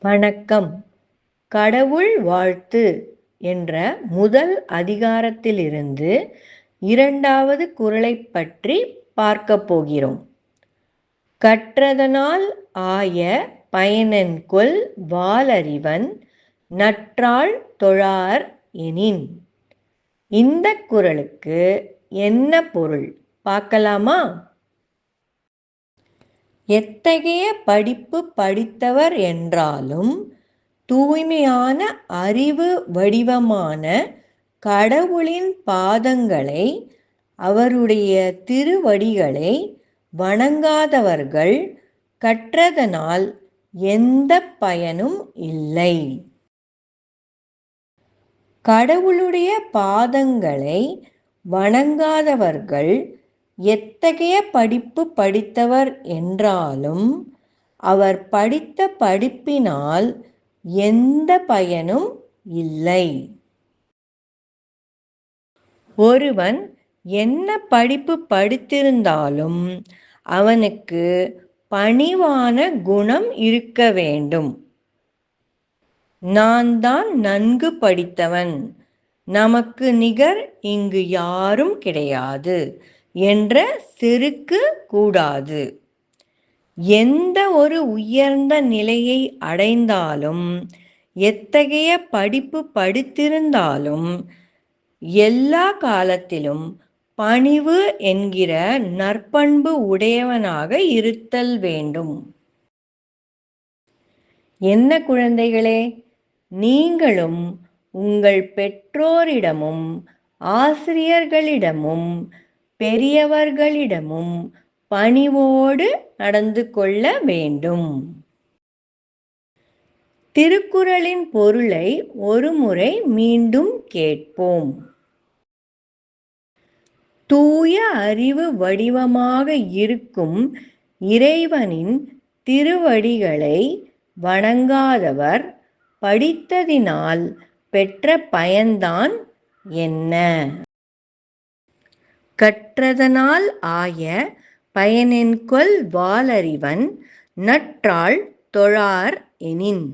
வணக்கம். கடவுள் வாழ்த்து என்ற முதல் அதிகாரத்திலிருந்து இரண்டாவது குறளைப் பற்றி பார்க்கப் போகிறோம். கற்றதனால் ஆய பயனென்கொல் வாலறிவன் நற்றாள் தொழார் எனின். இந்த குறளுக்கு என்ன பொருள்? பார்க்கலாமா? எத்தகைய படிப்பு படித்தவர் என்றாலும் தூய்மையான அறிவு வடிவமான கடவுளின் பாதங்களை அவருடைய திருவடிகளை வணங்காதவர்கள் கற்றதனால் எந்த பயனும் இல்லை. கடவுளுடைய பாதங்களை வணங்காதவர்கள் எத்தகைய படிப்பு படித்தவர் என்றாலும் அவர் படித்த படிப்பினால் எந்த பயனும் இல்லை. ஒருவன் என்ன படிப்பு படித்திருந்தாலும் அவனுக்கு பணிவான குணம் இருக்க வேண்டும். நான் தான் நன்கு படித்தவன். நமக்கு நிகர் இங்கு யாரும் கிடையாது. என்ற செருக்கு கூடாது. எந்த ஒரு உயர்ந்த நிலையை அடைந்தாலும் எத்தகைய படிப்பு படித்திருந்தாலும் எல்லா காலத்திலும் பணிவு என்கிற நற்பண்பு உடையவனாக இருத்தல் வேண்டும். என்ன குழந்தைகளே நீங்களும் உங்கள் பெற்றோரிடமும் ஆசிரியர்களிடமும் பெரியவர்களிடமும் பணிவோடு நடந்து கொள்ள வேண்டும். திருக்குறளின் பொருளை ஒருமுறை மீண்டும் கேட்போம். தூய அறிவு வடிவமாக இருக்கும் இறைவனின் திருவடிகளை வணங்காதவர் படித்ததினால் பெற்ற பயன்தான் என்ன? கற்றதனால் ஆய பயனென்கொல் வாலறிவன் நற்றாள் தொழார் எனின்.